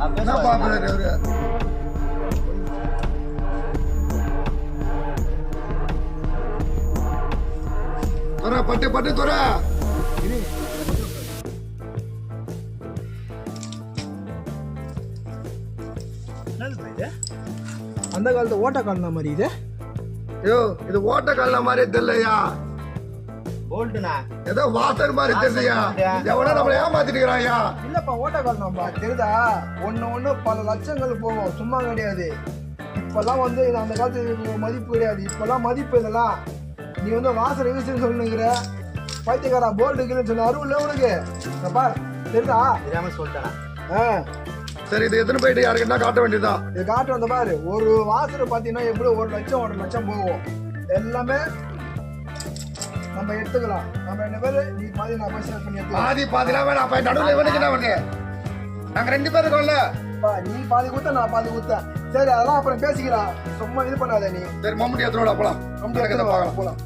என்ன பாக்குறாரு அவரு? துற பட்டு பட்டு துற அந்த காலத்து ஓட்ட காலம் மாதிரி இது? ஐயோ இது ஓட்ட கல்ல மாதிரி தெரியலையா? போல்ட்டுண்ணா ஏதோ வாட்டர் மாதிரி தெரியுதுயா? எவனோ நம்மள ஏமாத்திட்டு இருக்கிறாயா இல்லப்பா ஓட்ட காலம் தெரியுதா? ஒண்ணு ஒண்ணு பல லட்சங்கள் போகும். சும்மா கிடையாது. இப்பெல்லாம் வந்து அந்த காலத்து மதிப்பு கிடையாது. இப்பெல்லாம் மதிப்பு இதெல்லாம் நீ வந்து வாசல் ரிவிஷன் சொல்லுங்கிற. பைத்தியக்காரா போல்டு இருக்குன்னு சொன்ன அருள் இல்லை உனக்கு. பார். தெரியுதா? தெரியாம சொல்லிட்டேண்ணா ஆ. சரி இது எத்தனை போயிட்டு? யாருக்கு என்ன காட்ட வேண்டியதுதான்? இது காட்டு வந்த பாரு. ஒரு வாசல் பார்த்தீங்கன்னா எப்படி ஒரு லட்சம் ஒரு லட்சம் போகும். எல்லாமே நம்ம எடுத்துக்கலாம். நம்ம ரெண்டு பேரும் நீ பாதி நான் போய் ஷேர் பண்ணி பாதி பாதிலாம் வேணாம். அப்ப நடுவில் இவனுக்கு என்ன வருது நாங்க ரெண்டு பேரும் இருக்கோம்ல. நீ பாதி குத்த நான் பாதி குத்த சரி அதெல்லாம் அப்புறம் பேசிக்கலாம் சும்மா இது பண்ணாத நீ. சரி மம்முட்டி எத்தனோட போலாம். நடக்கிறத எடுத்து பார்க்கலாம். போலாம்.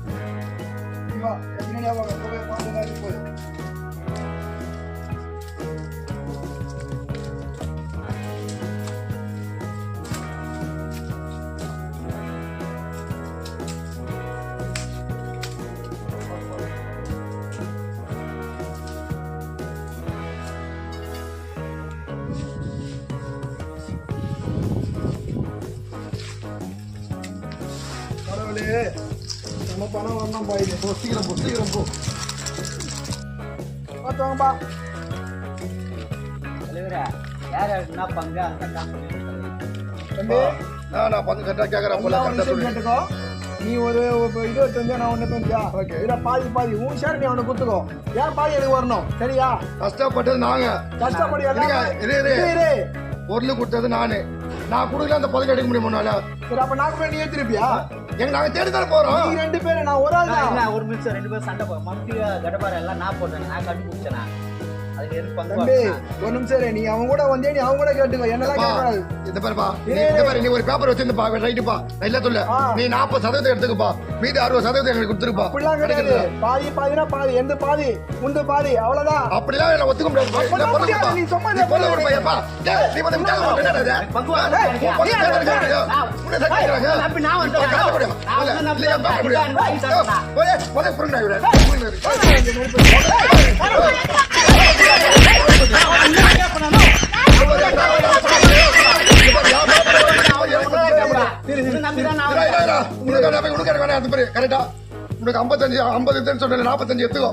நம்ம பணம் வரணும் பா இது. போ சீக்கிரம் போ சீக்கிரம் போ. பார்த்து வாங்கப்பா தலைவரா யார் யாருக்கு என்ன பங்கு அந்த காசு தம்பி. நான் நான் பங்கு கரெக்டா கேக்குறேன் போல கேட்டுக்கோ. நீ ஒரு எடுத்து நான் ஒன்று Okay. இல்ல பாதி பாதி. உன் ஷேர் நீ அவனை கொடுத்துக்கோ. ஏன் பாதி எனக்கு வரணும்? சரியா? கஷ்டப்பட்டது நாங்க. கஷ்டப்படி. பொருள் கொடுத்தது நானு. நான் கொடுக்கல அந்த பதவி எடுக்க முடியும் முன்னால சரி அப்ப நாக்கு போய் நீ ஏத்திருப்பியா எங்க நாங்க தேடி தானே போறோம். நீ ரெண்டு பேரும் நான் ஒரு ஆள் தான். என்ன ஒரு நிமிஷம் ரெண்டு பேரும் சண்டை போய் மம்டி கடப்பார எல்லாம் நான் போட்டேன் நான் கண்டுபிடிச்சேனா? ஒரு நிமிஷம். நீ அவன் கூட வந்தே நீ அவன் கூட கேட்டுக்கோ என்னெல்லாம் கேட்கக்கூடாது இந்த பாருப்பா நீ இந்த. பாரு நீ ஒரு பேப்பர் வச்சிருந்துப்பா ரைட்டுப்பா இல்ல சொல்ல. நீ நாற்பது சதவீதம் எடுத்துக்கப்பா மீதி அறுபது சதவீதம் எங்களுக்கு கொடுத்துருப்பா அப்படிலாம் கிடையாது பாதி பாதினா பாதி எந்த பாதி உண்டு பாதி அவ்வளவுதான் அப்படிலாம் என்ன ஒத்துக்க முடியாது. நீ சும்மா நீ கொடுப்பா, ஏப்பா. டேய், நீ வந்து என்னடா இது? பங்கு ஆ, வரணும். உன் பங்கு ஏன் கேட்கறாங்க, வரணும்? கேட்கறாங்க. நான் உனக்கு வேணாம், உனக்கு எனக்கு வேணாம், கரெக்டா? உனக்கு 55, 50 இதுன்னு சொன்னேன்ல, 45 எடுத்துக்கோ.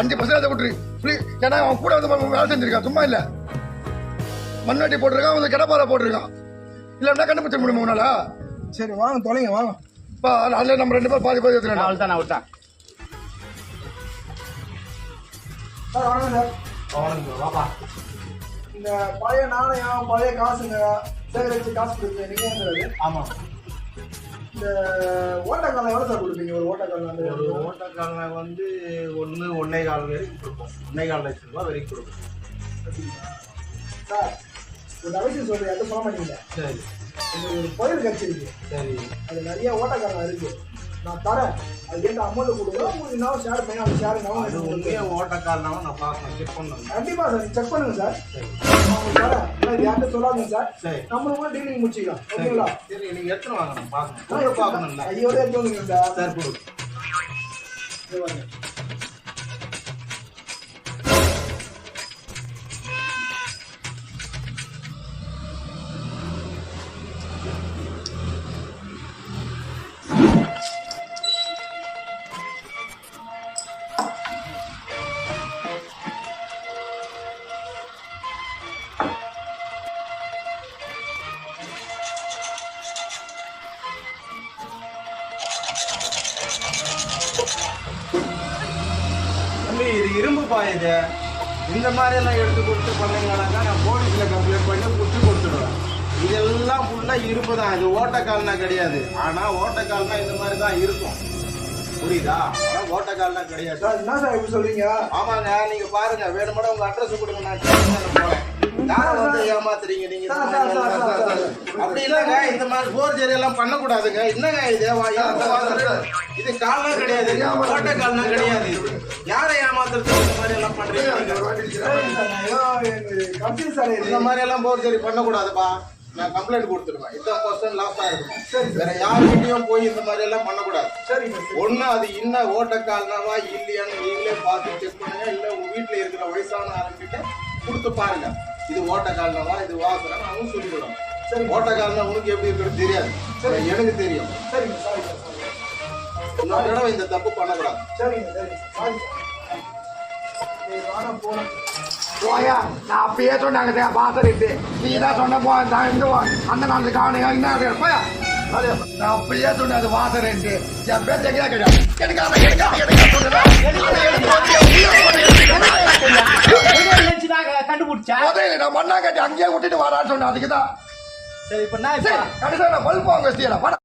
அஞ்சு percentage விட்டுரு. ஃப்ரீ ஏன்னா அவன் கூட வந்து வேலை செஞ்சிருக்கான், சும்மா இல்லை மண்வெட்டி போட்டிருக்கான், வந்து கிடப்பாறை போட்டிருக்கான். இல்லைன்னா கண்டுபிடிச்ச முடியுமா உன்னால? சரி வாங்க தொலைங்க வாங்க பா, நம்ம ரெண்டு பேரும் பாதி பாதி எடுத்துக்கலாம். அவள் தான் நான் விட்டான் சார் சார் இந்த பழைய நாணயம் பழைய காசுங்க சேகரிச்சு காசு கொடுப்பீங்க நீங்க? ஆமா. இந்த ஓட்டக்காலம் எவ்வளோ சார் கொடுப்பீங்க ஒரு ஓட்டக்காலம் ஒரு ஓட்டக்கால வந்து ஒன்று ஒன்னே கால் வரைக்கும் கொடுப்போம். ஒன்னே கால் லட்சம் ரூபாய் வரைக்கும் கொடுப்போம். சார் ஒரு அவசியம் சொல்றேன் சொல்ல மாட்டீங்க. சரி. ஒரு கட்சி இருக்கு. சரி. அது நிறைய ஓட்டக்காரங்க இருக்கு. நான் தரேன். அது ஏற்ற அமௌண்ட் கொடுங்க. உங்களுக்கு நான் ஷேர் பண்ணி அந்த ஷேர் அது நான் உண்மையா ஓட்டக்காரனாவும் நான் பார்க்கணும் செக் பண்ணணும். கண்டிப்பா சார் செக் பண்ணுங்க சார். சரி. யார்கிட்ட சொல்லாதீங்க சார். நம்மளுக்கு டீலிங் முடிச்சுக்கலாம். ஓகேங்களா? சரி நீங்க எடுத்துன்னு வாங்க. நான் பார்க்கணும் கூட பார்க்கணும்ல. ஐயோட எடுத்து வந்துங்க சார். சார் கொடு தம்பி இது இரும்பு பாயுது இந்த மாதிரி எல்லாம் எடுத்து கொடுத்து பண்ணீங்கன்னாக்கா நான் போலீஸ்ல கம்ப்ளைண்ட் பண்ணி குத்தி கொடுத்துடுவேன். இதெல்லாம் ஃபுல்லா இரும்பு தான். இது ஓட்டக்கால்னா கிடையாது. ஆனா ஓட்டக்கால்னா இந்த மாதிரி தான் இருக்கும். புரியுதா? ஆனா ஓட்டக்கால்னா கிடையாது. என்ன சார் இப்படி சொல்றீங்க? ஆமாங்க நீங்க பாருங்க. வேணுமாடா உங்க அட்ரஸ் கொடுங்க. நான் வந்து ஏமாத்துறீங்க நீங்க இந்த. அப்படி இல்லங்க இந்த மாதிரி போர்ஜரி எல்லாம் பண்ணக்கூடாதுங்க. என்னங்க இது? இது கால்லாம் கிடையாது. ஓட்ட கால்லாம் கிடையாது. யாரை ஏமாத்துறதுக்கு இந்த மாதிரி எல்லாம் பண்றீங்க. இந்த மாதிரி எல்லாம் போர்ஜரி பண்ணக்கூடாதுப்பா. நான் கம்ப்ளைண்ட் கொடுத்துருவேன் இதான் பர்சன்ட் லாஸ் ஆயிருக்கும் சரி வேற யாருக்கிட்டையும் போய் இந்த மாதிரி எல்லாம் பண்ணக்கூடாது. சார் ஒண்ணு அது இன்ன ஓட்டக்கால்னாவா இல்லையான்னு நீங்களே பார்த்து செக் பண்ணுங்க. இல்ல உங்க வீட்டுல இருக்கிற வயசான ஆளுங்கிட்ட கொடுத்து பாருங்க. இது ஓட்டக்கால்னாவா இது வாசனை அவங்க சொல்லிடுவாங்க சரி. ஓட்டக்கால்னா உனக்கு எப்படி இருக்கிறது தெரியாது. எனக்கு தெரியும். சரிங்க சாரி சார் சாரி இன்னொரு தடவை இந்த தப்பு பண்ணக்கூடாது. சரிங்க சாரி சார் சரி போயா? நான் அப்பயே சொன்னாங்க பாசர் இட்டு நீ தான் சொன்ன போ நான் இந்த வா- அந்த நாளுக்கு காணுங்க என்ன போயா? நான் அப்பயே சொன்னேன் அது வாசர் இட்டு என் கிடையாது அங்கேயே விட்டுட்டு வரான்னு சொன்னேன் அதுக்கு தான் சரி இப்ப நான் சரி இப்ப கடைசியா நான் பல்ப் வாங்க வச்சியா